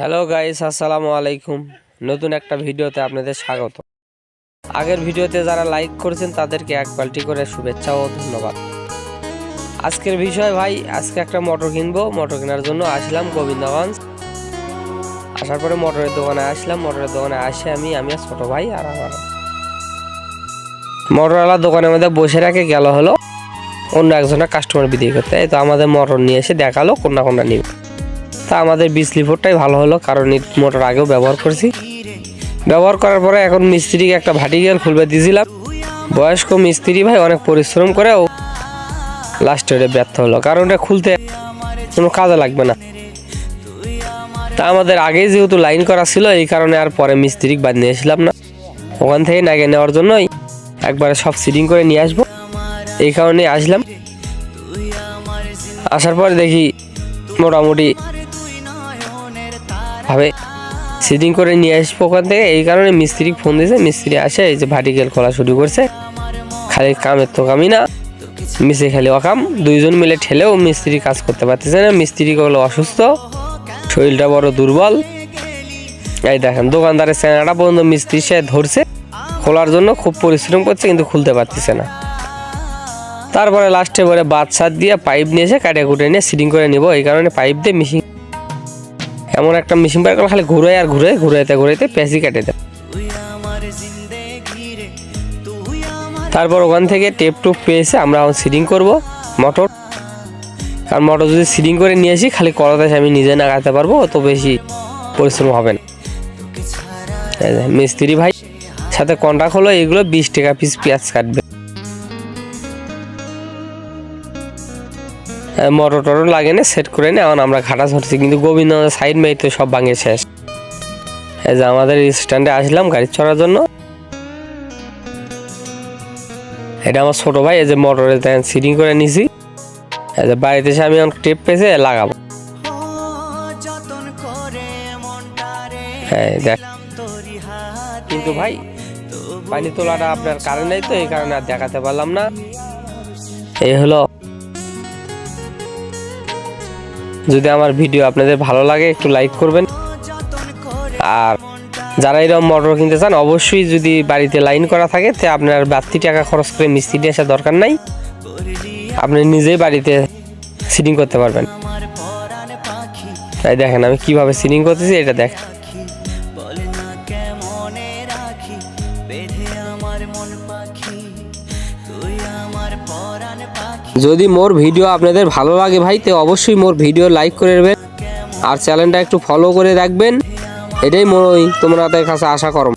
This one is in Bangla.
হ্যালো গাইস আসসালামু আলাইকুম। নতুন একটা ভিডিওতে আপনাদের স্বাগত। আগের ভিডিওতে যারা লাইক করেছেন, তাদেরকে এক পাল্টি করে শুভেচ্ছা ও ধন্যবাদ। আজকের বিষয় ভাই, আজকে একটা মোটর কিনবো। মোটর কেনার জন্য আসলাম গোবিন্দগঞ্জ। আসার পরে মোটরের দোকানে আসলাম। মোটরের দোকানে আসে আমি আমি ছোট ভাই আর আমার। মোটরওয়ালার দোকানের মধ্যে বসে রাখে গেল হলো অন্য একজনের কাস্টমার বিক্রি করতে। তো আমাদের মোটর নিয়ে এসে দেখাল, কোনটা কোনটা নিবে। তা আমাদের বিসলিফোরটাই ভালো হলো, কারণ এই মোটর আগেও ব্যবহার করছি। ব্যবহার করার পরে এখন মিস্ত্রিকে একটা ভাটিগেল খুলবে দিয়েছিলাম। বয়স্ক মিস্ত্রি ভাই অনেক পরিশ্রম করেও লাস্টে ওটা ব্যর্থ হলো, কারণ ওটা খুলতে কোনো কাজে লাগবে না। তা আমাদের আগেই যেহেতু লাইন করা ছিল, এই কারণে আর পরে মিস্ত্রি বাদ নিয়ে এসলাম না। ওখান থেকে নাগে নেওয়ার জন্যই একবারে সব সিটিং করে নিয়ে আসব। এই কারণে আসলাম। আসার পরে দেখি মোটামুটি ভাবে সিটিং করে নিয়ে আসব ওখান থেকে। এই কারণে মিস্ত্রি ফোন দিয়েছে, মিস্ত্রি আসে, এই যে ভাটিকেল খোলা শুরু করছে। খালি কামের তো কামই না মিস্ত্রি খালি অকাম। দুইজন মিলে ঠেলেও মিস্ত্রি কাজ করতে পারতেছে না, মিস্ত্রি হলো অসুস্থ, শরীরটা বড় দুর্বল। এই দেখেন, দোকানদারের চেনাটা পর্যন্ত মিস্ত্রি সে ধরছে, খোলার জন্য খুব পরিশ্রম করছে, কিন্তু খুলতে পারতেছে না। তারপরে লাস্টে পরে বাদ সাত দিয়ে পাইপ নিয়ে এসে কাটে কুটে নিয়ে সিটিং করে নিব, এই কারণে পাইপ দিয়ে মিশিং এমন একটা মেশিন বের করে খালি ঘুরে আর ঘুরে ঘুরাইতে ঘুরাইতে পেঁচি কেটে দেয়। তারপর ওখান থেকে টেপ টুপ পেয়েছে, আমরা এখন সিডিং করব মোটর কারণ মোটর যদি সিডিং করে নিয়ে আসি, খালি কলাতে আমি নিজে নাগাতে পারব, অত বেশি পরিশ্রম হবে না। মিস্ত্রি ভাই, সাথে কন্ট্রাক্ট হলো, এগুলো বিশ টাকা পিস পেঁয়াজ কাটবে। মোটর টটর লাগে না সেট করে নে এখন আমরা ঘাটা ধরছি। কিন্তু গোবিন্দ সাইড মেয়ে তো সব ভাঙে শেষ। এই যে আমাদের স্ট্যান্ডে আসলাম গাড়ি চড়ার জন্য। এটা আমার ছোট ভাই, এই যে মোটরে সিটিং করে নিছি। এই যে বাড়িতে এসে আমি এখন টেপ পেয়েছে লাগাবো। হ্যাঁ দেখ। কিন্তু ভাই, পানি তোলাটা আপনার কারেন্ট নেই তো, এই কারণে আর দেখাতে পারলাম না। এই হলো যদি আমার ভিডিও আপনাদের ভালো লাগে, একটু লাইক করবেন। আর যারা এরকম মোটর কিনতে চান, অবশ্যই যদি বাড়িতে লাইন করা থাকে, তে আপনার বাড়তি টাকা খরচ করে মিস্ত্রি নিয়ে আসার দরকার নাই। আপনি নিজেই বাড়িতে সিটিং করতে পারবেন। তাই দেখেন, আমি কীভাবে সিটিং করতেছি, এটা দেখ। আমার মন যদি মোর ভিডিও আপনাদের ভালো লাগে ভাই, তো অবশ্যই মোর ভিডিও লাইক করে দেবেন আর চ্যানেলটা একটু ফলো করে রাখবেন। এটাই তোমরা তোমাদের কাছে আশা করো